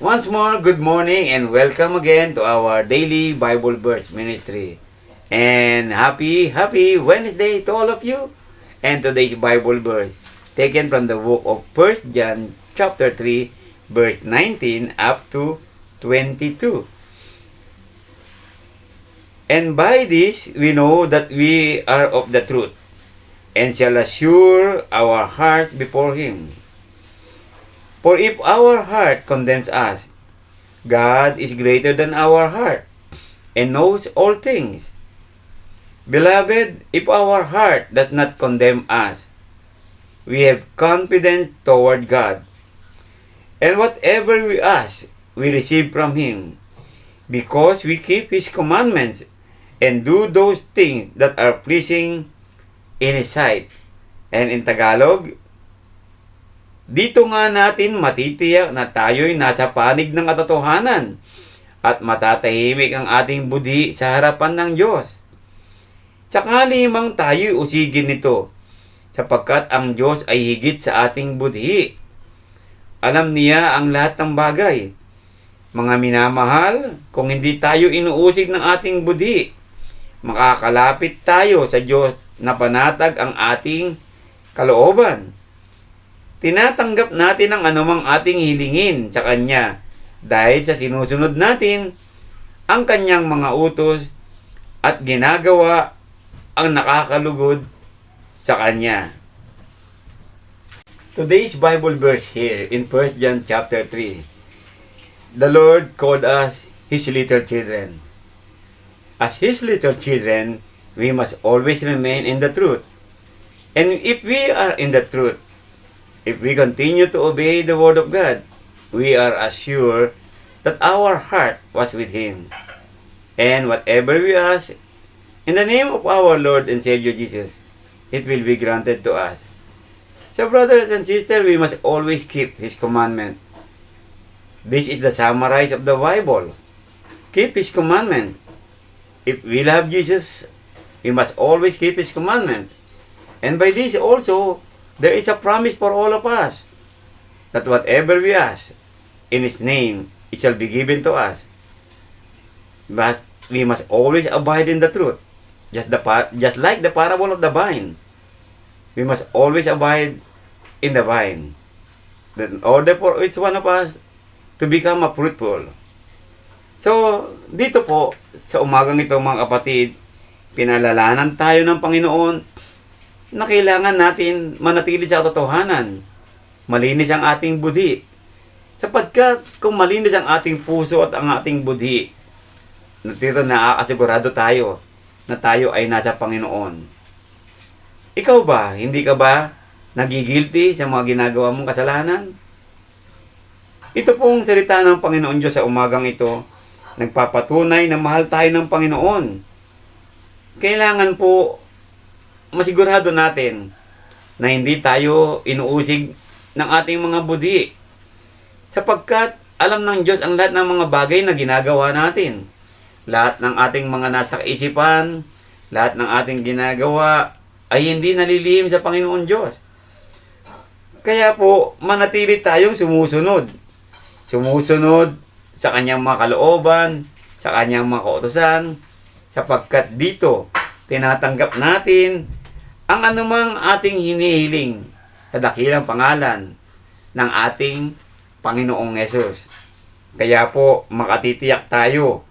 Once more, good morning and welcome again to our daily Bible verse ministry. And happy, happy Wednesday to all of you. And today's Bible verse taken from the book of 1 John chapter 3 verse 19 up to 22. And by this we know that we are of the truth and shall assure our hearts before him. For if our heart condemns us, God is greater than our heart and knows all things. Beloved, if our heart does not condemn us, we have confidence toward God. And whatever we ask, we receive from Him, because we keep His commandments and do those things that are pleasing in His sight. And in Tagalog, dito nga natin matitiyak na tayo'y nasa panig ng katotohanan at matatahimik ang ating budhi sa harapan ng Diyos. Sakali mang tayo'y usigin nito, sapagkat ang Diyos ay higit sa ating budhi. Alam niya ang lahat ng bagay. Mga minamahal, kung hindi tayo inuusig ng ating budhi, makakalapit tayo sa Diyos na panatag ang ating kalooban. Tinatanggap natin ang anumang ating hilingin sa Kanya dahil sa sinusunod natin ang Kanyang mga utos at ginagawa ang nakakalugod sa Kanya. Today's Bible verse here in 1 John chapter 3. The Lord called us His little children. As His little children, we must always remain in the truth. And if we are in the truth, if we continue to obey the Word of God, we are assured that our heart was with Him. And whatever we ask, in the name of our Lord and Savior Jesus, it will be granted to us. So, brothers and sisters, we must always keep His commandment. This is the summary of the Bible. Keep His commandment. If we love Jesus, we must always keep His commandment. And by this also, there is a promise for all of us that whatever we ask in His name, it shall be given to us. But we must always abide in the truth, just the just like the parable of the vine. We must always abide in the vine. In order for each one of us to become a fruitful. So, dito po, sa umagang ito mga kapatid, pinalalanan tayo ng Panginoon na kailangan natin manatili sa katotohanan. Malinis ang ating budhi. Sapagkat kung malinis ang ating puso at ang ating budhi, dito nakakasigurado tayo na tayo ay nasa Panginoon. Ikaw ba, hindi ka ba nagigilty sa mga ginagawa mong kasalanan? Ito pong salita ng Panginoon Diyos sa umagang ito, nagpapatunay na mahal tayo ng Panginoon. Kailangan po masigurado natin na hindi tayo inuusig ng ating mga budi. Sapagkat alam ng Diyos ang lahat ng mga bagay na ginagawa natin. Lahat ng ating mga nasa kaisipan, lahat ng ating ginagawa ay hindi nalilihim sa Panginoon Diyos. Kaya po, manatili tayong sumusunod. Sumusunod sa kanyang mga kalooban, sa kanyang mga kautosan, sapagkat dito, tinatanggap natin ang anumang ating hinihiling sa dakilang pangalan ng ating Panginoong Yesus. Kaya po, makatitiyak tayo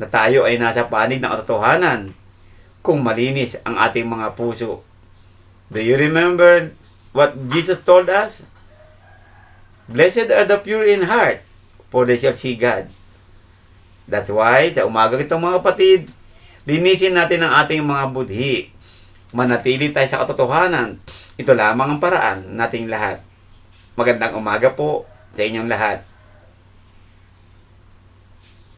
na tayo ay nasa panig ng katotohanan kung malinis ang ating mga puso. Do you remember what Jesus told us? Blessed are the pure in heart, for they shall see God. That's why, sa umaga itong mga kapatid, linisin natin ang ating mga budhi. Manatili tayo sa katotohanan. Ito lamang ang paraan nating lahat. Magandang umaga po sa inyong lahat.